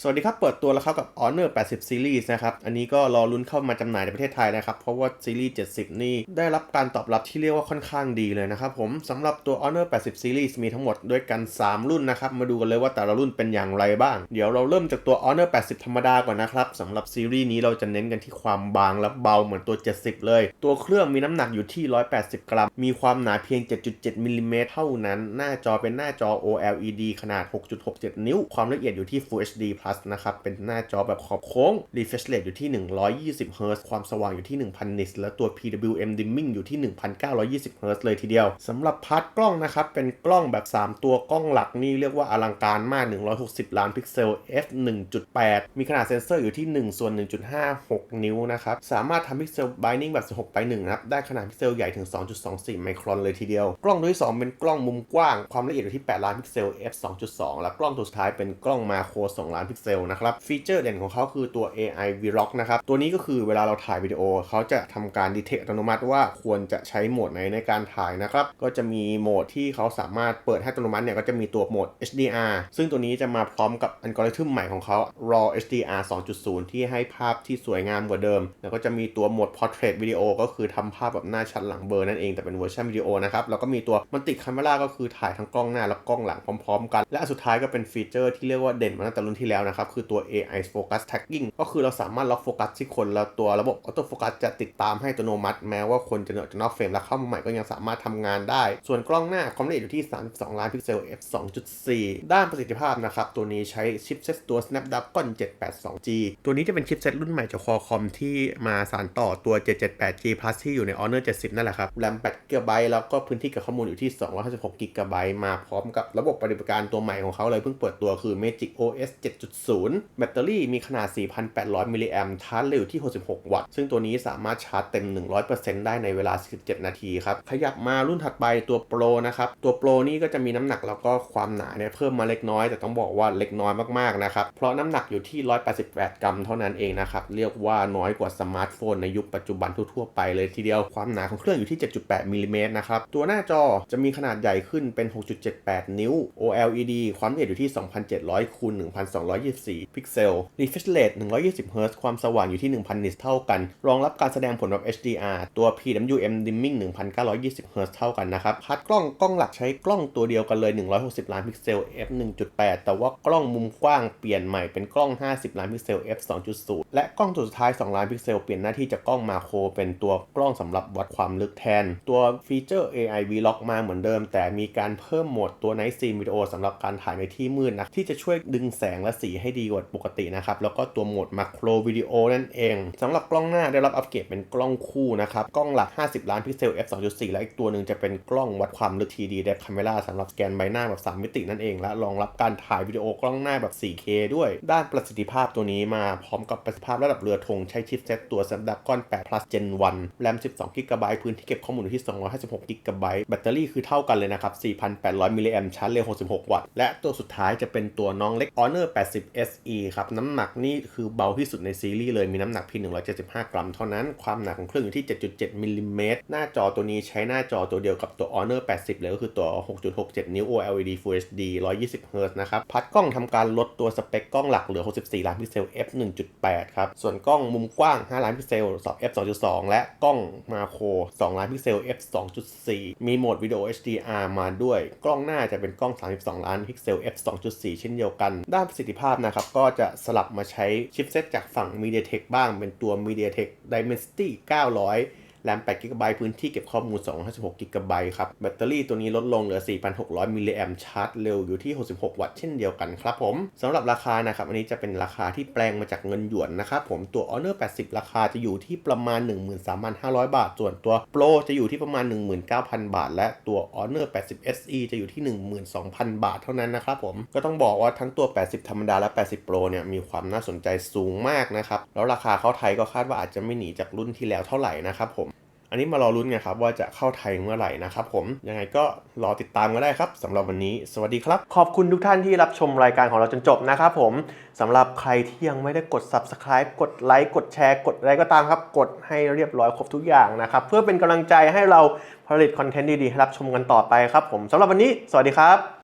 สวัสดีครับ เปิดตัวแล้วครับกับ Honor 80 Series นะครับ อันนี้ก็รอลุ้นเข้ามาจำหน่ายในประเทศไทยนะครับ เพราะว่าซีรีส์ 70 นี่ได้รับการตอบรับที่เรียกว่าค่อนข้างดีเลยนะครับผมสำหรับตัว Honor 80 Series มีทั้งหมดด้วยกัน 3 รุ่นนะครับ มาดูกันเลยว่าแต่ละรุ่นเป็นอย่างไรบ้าง เดี๋ยวเราเริ่มจากตัว Honor 80 ธรรมดาก่อนนะครับสำหรับซีรีส์นี้เราจะเน้นกันที่ความบางและเบาเหมือนตัว 70 เลย ตัวเครื่องมีน้ำหนักอยู่ที่ 180 กรัม มีความหนาเพียง 7.7มิลลิเมตรเท่านั้น หน้าจอเป็นหน้าจอ OLED ขนาด 6.67 นิ้ว ความละเอียดอยู่ที่ Full HD Plus นะครับ เป็นหน้าจอแบบขอบโค้ง refresh rate อยู่ที่ 120 Hz ความสว่างอยู่ที่ 1000 nits และตัว PWM dimming อยู่ที่ 1920 Hz เลยทีเดียวสำหรับพาร์ทกล้องนะครับ เป็นกล้องแบบ 3 ตัวกล้องหลักนี่เรียกว่าอลังการมาก 160 ล้านพิกเซล f 1.8 มีขนาดเซนเซอร์อยู่ที่ 1 ส่วน 1.56 นิ้วนะครับ สามารถทำพิกเซล binding แบบ 16 ไป1นะครับ ได้ขนาดพิกเซลใหญ่ถึง 2.24 ไมครอนเลยทีเดียว กล้องตัวที่ 2 เป็นกล้องมุมกว้าง ความละเอียดอยู่ที่ 8 ล้านพิกเซล f 2.2 และกล้องตัวสุดท้ายเป็นกล้องมาโคร 2 ล้านพิกเซลนะครับ ฟีเจอร์เด่นของเขาคือตัว AI Vlog นะครับ ตัวนี้ก็คือเวลาเราถ่ายวิดีโอ เขาจะทำการดีเทคอัตโนมัติว่าควรจะใช้โหมดไหนในการถ่ายนะครับ ก็จะมีโหมดที่เขาสามารถเปิดให้อัตโนมัติเนี่ยก็จะมีตัวโหมด HDR ซึ่งตัวนี้จะมาพร้อมกับอัลกอริทึมใหม่ของเขา RAW HDR 2.0 ที่ให้ภาพที่สวยงามกว่าเดิม แล้วก็จะมีตัวโหมด Portrait Video ก็คือทำภาพแบบหน้าชัดหลังเบลอนั่นเองแต่เป็นเวอร์ชันวิดีโอนะครับแล้วก็มีตัวมันติ Camera ก็คือถ่ายทั้งกล้องหน้าและกล้องหลังพร้อม ๆ กัน และสุดท้ายก็เป็นฟีเจอร์ที่เรียกว่าเด่นมาตั้งแต่รุ่นที่แล้วนะครับ คือตัว AI Focus Tagging ก็คือเราสามารถล็อกโฟกัสที่คน แล้วตัวระบบออโต้โฟกัสจะติดตามให้อัตโนมัติ แม้ว่าคนจะเหนือจากนอกเฟรมแล้วเข้ามาใหม่ก็ยังสามารถทำงานได้ ส่วนกล้องหน้าความละเอียดอยู่ที่ 32 ล้านพิกเซล f 2.4 ด้านประสิทธิภาพนะครับ ตัวนี้ใช้ชิปเซตตัว Snapdragon 782G ตัวนี้จะเป็นชิปเซตรุ่นใหม่จาก Qualcomm ที่มาสานต่อตัว 778G Plus ที่อยู่ใน Honor 70 นั่นแหละครับ แรม8 GB แล้วก็พื้นที่เกับข้อมูลอยู่ที่ 256 GB มาพร้อมกับระบบปฏิบัติการตัวใหม่ของเขาเลยเพิ่งเปิดตัวคือ Magic OS 7.0 0 แบตเตอรี่มีขนาด 4,800 มิลลิแอมชาร์จเร็วที่ 66 วัตต์ ซึ่งตัวนี้สามารถชาร์จเต็ม 100%ได้ในเวลา47นาทีครับ ขยับมารุ่นถัดไปตัว Pro นะครับ ตัว Pro นี่ก็จะมีน้ำหนักแล้วก็ความหนาเนี่ยเพิ่มมาเล็กน้อย แต่ต้องบอกว่าเล็กน้อยมากๆนะครับ เพราะน้ำหนักอยู่ที่ 188 กรัมเท่านั้นเองนะครับ เรียกว่าน้อยกว่าสมาร์ทโฟนในยุคปัจจุบันทั่วๆไปเลยทีเดียว ความหนาของเครื่องอยู่ที่ 7.8 มิลลิเมตรนะครับ ตัวหน้าจอจะมีขนาดใหญ่ขึ้นเป็น 6.78 นิ้ว OLED ความละเอียดอยู่ที่ 2,700คูณ124 พิกเซล refresh rate 120 Hz ความสว่างอยู่ที่ 1,000 nits เท่ากัน รองรับการแสดงผลแบบ HDR ตัว PWM dimming 1,920 Hz เท่ากันนะครับพาร์ทกล้องกล้องหลักใช้กล้องตัวเดียวกันเลย 160 ล้านพิกเซล f 1.8 แต่ว่ากล้องมุมกว้างเปลี่ยนใหม่เป็นกล้อง 50 ล้านพิกเซล f 2.0 และกล้องตัวสุดท้าย 2 ล้านพิกเซล เปลี่ยนหน้าที่จากกล้องมาโครเป็นตัวกล้องสำหรับวัดความลึกแทน ตัวฟีเจอร์ AI Vlog มาเหมือนเดิม แต่มีการเพิ่มโหมดตัว Night Scene Video สำหรับการถ่ายในที่มืดนะที่จะช่วยดึงแสงและสีให้ดีกว่าปกตินะครับ แล้วก็ตัวโหมด Macro Video นั่นเองสำหรับกล้องหน้าได้รับอัปเกรดเป็นกล้องคู่นะครับ กล้องหลัก 50 ล้านพิกเซล f 2.4 และอีกตัวหนึ่งจะเป็นกล้องวัดความลึก TD Depth Camera สำหรับสแกนใบหน้าแบบ 3 มิตินั่นเอง และรองรับการถ่ายวิดีโอกล้องหน้าแบบ 4K ด้วย ด้านประสิทธิภาพตัวนี้มาพร้อมกับประสิทธิภาพระดับเรือธงใช้ชิปเซตตัว Snapdragon 8 Plus Gen 1แรม12 GB พื้นที่เก็บข้อมูลอยู่ที่ 256 GB แบตเตอรี่คือเท่ากันเลยนะครับ 4,800มิลลิแอมชาร์จเร็ว 66 วัตต์ และตัวสุดท้ายจะเป็นตัวน้องเล็ก Honor 80 SE ครับน้ำหนักนี่คือเบาที่สุดในซีรีส์เลยมีน้ำหนักเพียง175 กรัมเท่านั้น ความหนักของเครื่องอยู่ที่ 7.7 มิลลิเมตรหน้าจอตัวนี้ใช้หน้าจอตัวเดียวกับตัว Honor 80 เลยก็คือตัว 6.67 นิ้ว OLED Full HD 120 Hz นะครับ พัดกล้องทำการลดตัวสเปคกล้องหลักเหลือ 64 ล้านพิกเซล f 1.8 ครับ ส่วนกล้องมุมกว้าง 5 ล้านพิกเซลสอบ f 2.2 และกล้องมาโคร 2 ล้านพิกเซล f 2.4 มีโหมดวิดีโอ HDR มาด้วย กล้องหน้าจะเป็นกล้อง 32 ล้านพิกเซล f 2.4 เช่นเดียวกัน ด้านประสิทธิภาพนะครับ ก็จะสลับมาใช้ชิปเซตจากฝั่ง MediaTek บ้างเป็นตัว MediaTek Dimensity 900 แรม8 g b พื้นที่เก็บข้อมูล 256 g b ครับ แบตเตอรี่ตัวนี้ลดลงเหลือ 4,600 มิลลิแอมชาร์จเร็วอยู่ที่ 66 วัตต์เช่นเดียวกันครับผมสำหรับราคานะครับอันนี้จะเป็นราคาที่แปลงมาจากเงินหยวนนะครับผมตัว Honor 80 ราคาจะอยู่ที่ประมาณ 13,500 บาท ส่วนตัว Pro จะอยู่ที่ประมาณ 19,000 บาท และตัว Honor 80 SE จะอยู่ที่ 12,000 บาทเท่านั้นนะครับผมก็ต้องบอกว่าทั้งตัว 80 ธรรมดาและ 80 Pro เนี่ยมีความน่าสนใจสูงมากนะครับแล้วราคาเข้าไทยก็คาดว่าอาจจะไม่หนีจากรุ่นที่แล้วเท่าไหร่นะครับผม อันนี้มารอลุ้นกันครับว่าจะเข้าไทยเมื่อไหร่นะครับผมยังไงก็รอติดตามกันได้ครับสำหรับวันนี้ สวัสดีครับ ขอบคุณทุกท่านที่รับชมรายการของเราจนจบนะครับผมสำหรับใครที่ยังไม่ได้กด subscribe กดไลค์กดแชร์กดอะไรก็ตามครับ กดให้เรียบร้อยครบทุกอย่างนะครับ เพื่อเป็นกำลังใจให้เราผลิตคอนเทนต์ดีๆให้รับชมกันต่อไปครับผมสำหรับวันนี้ สวัสดีครับ